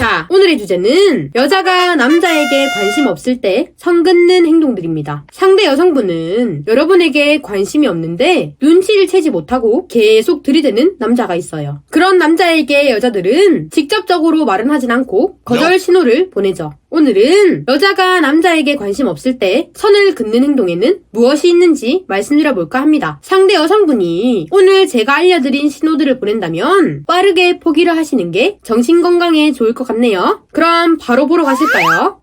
자, 오늘의 주제는 여자가 남자에게 관심 없을 때 성긋는 행동들입니다. 상대 여성분은 여러분에게 관심이 없는데 눈치를 채지 못하고 계속 들이대는 남자가 있어요. 그런 남자에게 여자들은 직접적으로 말은 하진 않고 거절 신호를 보내죠. 오늘은 여자가 남자에게 관심 없을 때 선을 긋는 행동에는 무엇이 있는지 말씀드려 볼까 합니다. 상대 여성분이 오늘 제가 알려드린 신호들을 보낸다면 빠르게 포기를 하시는 게 정신 건강에 좋을 것 같네요. 그럼 바로 보러 가실까요?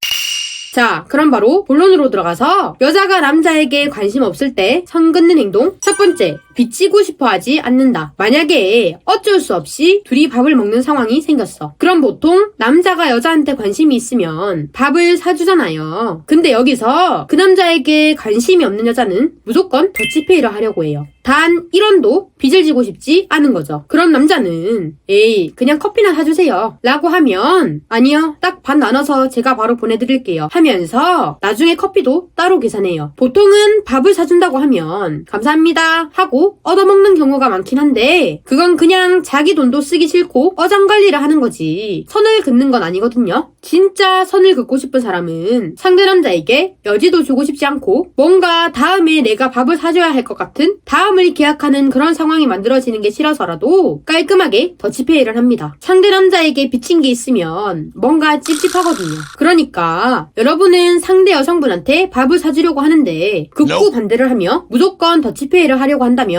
자, 그럼 바로 본론으로 들어가서 여자가 남자에게 관심 없을 때 선 긋는 행동. 첫 번째, 비치고 싶어 하지 않는다. 만약에 어쩔 수 없이 둘이 밥을 먹는 상황이 생겼어. 그럼 보통 남자가 여자한테 관심이 있으면 밥을 사주잖아요. 근데 여기서 그 남자에게 관심이 없는 여자는 무조건 더치페이를 하려고 해요. 단 1원도 빚을 지고 싶지 않은 거죠. 그럼 남자는 에이 그냥 커피나 사주세요 라고 하면 아니요 딱 반 나눠서 제가 바로 보내드릴게요 하면서 나중에 커피도 따로 계산해요. 보통은 밥을 사준다고 하면 감사합니다 하고 얻어먹는 경우가 많긴 한데 그건 그냥 자기 돈도 쓰기 싫고 어장관리를 하는 거지 선을 긋는 건 아니거든요. 진짜 선을 긋고 싶은 사람은 상대 남자에게 여지도 주고 싶지 않고 뭔가 다음에 내가 밥을 사줘야 할 것 같은 다음을 계약하는 그런 상황이 만들어지는 게 싫어서라도 깔끔하게 더치페이를 합니다. 상대 남자에게 비친 게 있으면 뭔가 찝찝하거든요. 그러니까 여러분은 상대 여성분한테 밥을 사주려고 하는데 극구. 반대를 하며 무조건 더치페이를 하려고 한다면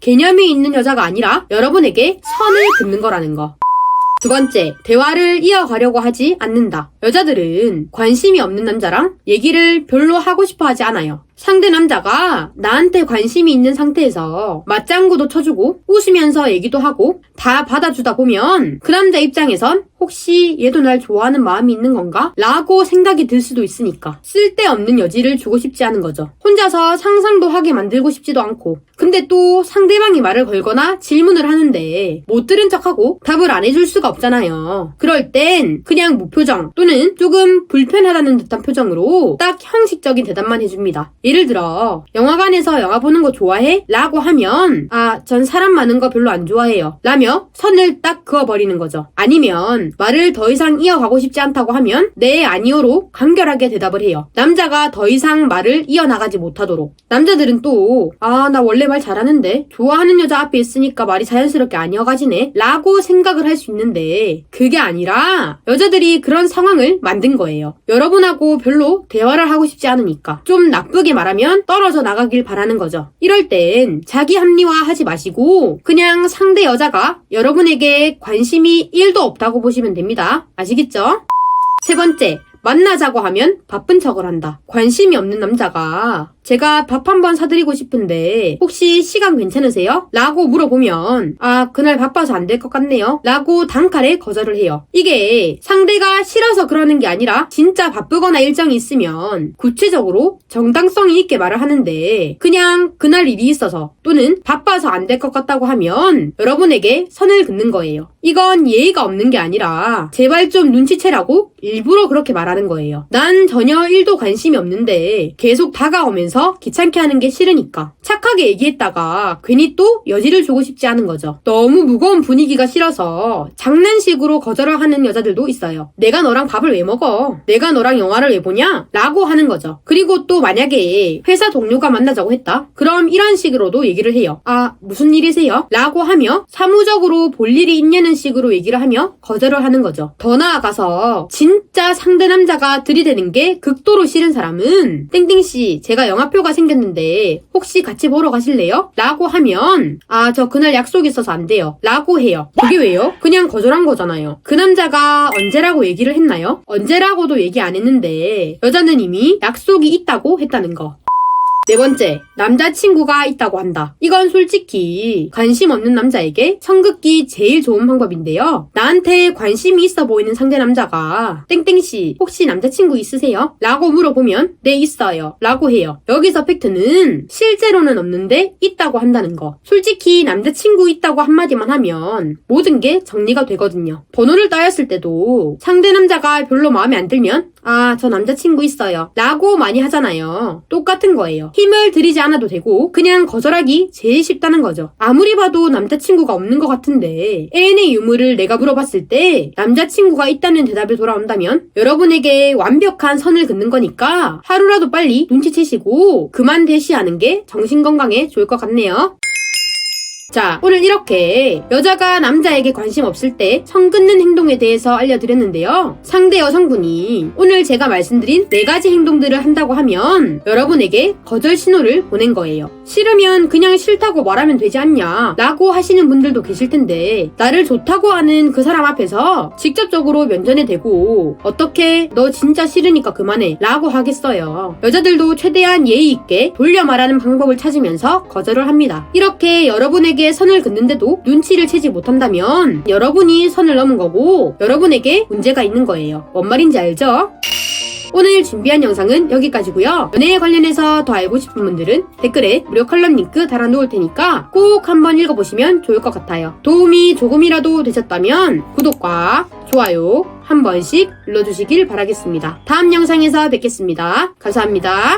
개념이 있는 여자가 아니라 여러분에게 선을 긋는 거라는 거. 두 번째, 대화를 이어가려고 하지 않는다. 여자들은 관심이 없는 남자랑 얘기를 별로 하고 싶어 하지 않아요. 상대 남자가 나한테 관심이 있는 상태에서 맞장구도 쳐주고 웃으면서 얘기도 하고 다 받아주다 보면 그 남자 입장에선 혹시 얘도 날 좋아하는 마음이 있는 건가? 라고 생각이 들 수도 있으니까 쓸데없는 여지를 주고 싶지 않은 거죠. 혼자서 상상도 하게 만들고 싶지도 않고 근데 또 상대방이 말을 걸거나 질문을 하는데 못 들은 척하고 답을 안 해줄 수가 없잖아요. 그럴 땐 그냥 무표정 또는 조금 불편하다는 듯한 표정으로 딱 형식적인 대답만 해줍니다. 예를 들어 영화관에서 영화 보는 거 좋아해? 라고 하면 아 전 사람 많은 거 별로 안 좋아해요. 라며 선을 딱 그어버리는 거죠. 아니면 말을 더 이상 이어가고 싶지 않다고 하면 네 아니요로 간결하게 대답을 해요. 남자가 더 이상 말을 이어나가지 못하도록. 남자들은 또 아 나 원래 말 잘하는데 좋아하는 여자 앞에 있으니까 말이 자연스럽게 안 이어가지네 라고 생각을 할 수 있는데 그게 아니라 여자들이 그런 상황을 만든 거예요. 여러분하고 별로 대화를 하고 싶지 않으니까 좀 나쁘게 말하면 떨어져 나가길 바라는 거죠. 이럴 땐 자기 합리화 하지 마시고 그냥 상대 여자가 여러분에게 관심이 1도 없다고 보시면 됩니다. 아시겠죠? 세 번째, 만나자고 하면 바쁜 척을 한다. 관심이 없는 남자가 제가 밥 한 번 사드리고 싶은데 혹시 시간 괜찮으세요? 라고 물어보면 아 그날 바빠서 안 될 것 같네요. 라고 단칼에 거절을 해요. 이게 상대가 싫어서 그러는 게 아니라 진짜 바쁘거나 일정이 있으면 구체적으로 정당성이 있게 말을 하는데 그냥 그날 일이 있어서 또는 바빠서 안 될 것 같다고 하면 여러분에게 선을 긋는 거예요. 이건 예의가 없는 게 아니라 제발 좀 눈치채라고 일부러 그렇게 말하는 거예요. 난 전혀 일도 관심이 없는데 계속 다가오면서 귀찮게 하는 게 싫으니까. 착하게 얘기했다가 괜히 또 여지를 주고 싶지 않은 거죠. 너무 무거운 분위기가 싫어서 장난식으로 거절을 하는 여자들도 있어요. 내가 너랑 밥을 왜 먹어? 내가 너랑 영화를 왜 보냐? 라고 하는 거죠. 그리고 또 만약에 회사 동료가 만나자고 했다? 그럼 이런 식으로도 얘기를 해요. 아, 무슨 일이세요? 라고 하며 사무적으로 볼 일이 있냐는 식으로 얘기를 하며 거절을 하는 거죠. 더 나아가서 진짜 상대 남자가 들이대는 게 극도로 싫은 사람은 땡땡씨 제가 영화표가 생겼는데 혹시 같이 보러 가실래요? 라고 하면 아 저 그날 약속 있어서 안 돼요. 라고 해요. 그게 왜요? 그냥 거절한 거잖아요. 그 남자가 언제라고 얘기를 했나요? 언제라고도 얘기 안 했는데 여자는 이미 약속이 있다고 했다는 거. 네 번째, 남자친구가 있다고 한다. 이건 솔직히 관심 없는 남자에게 성긋기 제일 좋은 방법인데요. 나한테 관심이 있어 보이는 상대 남자가 땡땡씨 혹시 남자친구 있으세요? 라고 물어보면 네 있어요. 라고 해요. 여기서 팩트는 실제로는 없는데 있다고 한다는 거. 솔직히 남자친구 있다고 한마디만 하면 모든 게 정리가 되거든요. 번호를 따였을 때도 상대 남자가 별로 마음에 안 들면 아, 저 남자친구 있어요. 라고 많이 하잖아요. 똑같은 거예요. 힘을 들이지 않아도 되고, 그냥 거절하기 제일 쉽다는 거죠. 아무리 봐도 남자친구가 없는 것 같은데, 애인의 유무를 내가 물어봤을 때, 남자친구가 있다는 대답이 돌아온다면, 여러분에게 완벽한 선을 긋는 거니까, 하루라도 빨리 눈치채시고, 그만 대시하는 게 정신건강에 좋을 것 같네요. 자, 오늘 이렇게 여자가 남자에게 관심 없을 때선 긋는 행동에 대해서 알려드렸는데요. 상대 여성분이 오늘 제가 말씀드린 네 가지 행동들을 한다고 하면 여러분에게 거절 신호를 보낸 거예요. 싫으면 그냥 싫다고 말하면 되지 않냐 라고 하시는 분들도 계실 텐데 나를 좋다고 하는 그 사람 앞에서 직접적으로 면전에 대고 어떻게 너 진짜 싫으니까 그만해 라고 하겠어요. 여자들도 최대한 예의 있게 돌려 말하는 방법을 찾으면서 거절을 합니다. 이렇게 여러분에게 선을 긋는데도 눈치를 채지 못한다면 여러분이 선을 넘은 거고 여러분에게 문제가 있는 거예요. 뭔 말인지 알죠? 오늘 준비한 영상은 여기까지고요. 연애에 관련해서 더 알고 싶은 분들은 댓글에 무료 칼럼 링크 달아놓을 테니까 꼭 한번 읽어보시면 좋을 것 같아요. 도움이 조금이라도 되셨다면 구독과 좋아요 한 번씩 눌러주시길 바라겠습니다. 다음 영상에서 뵙겠습니다. 감사합니다.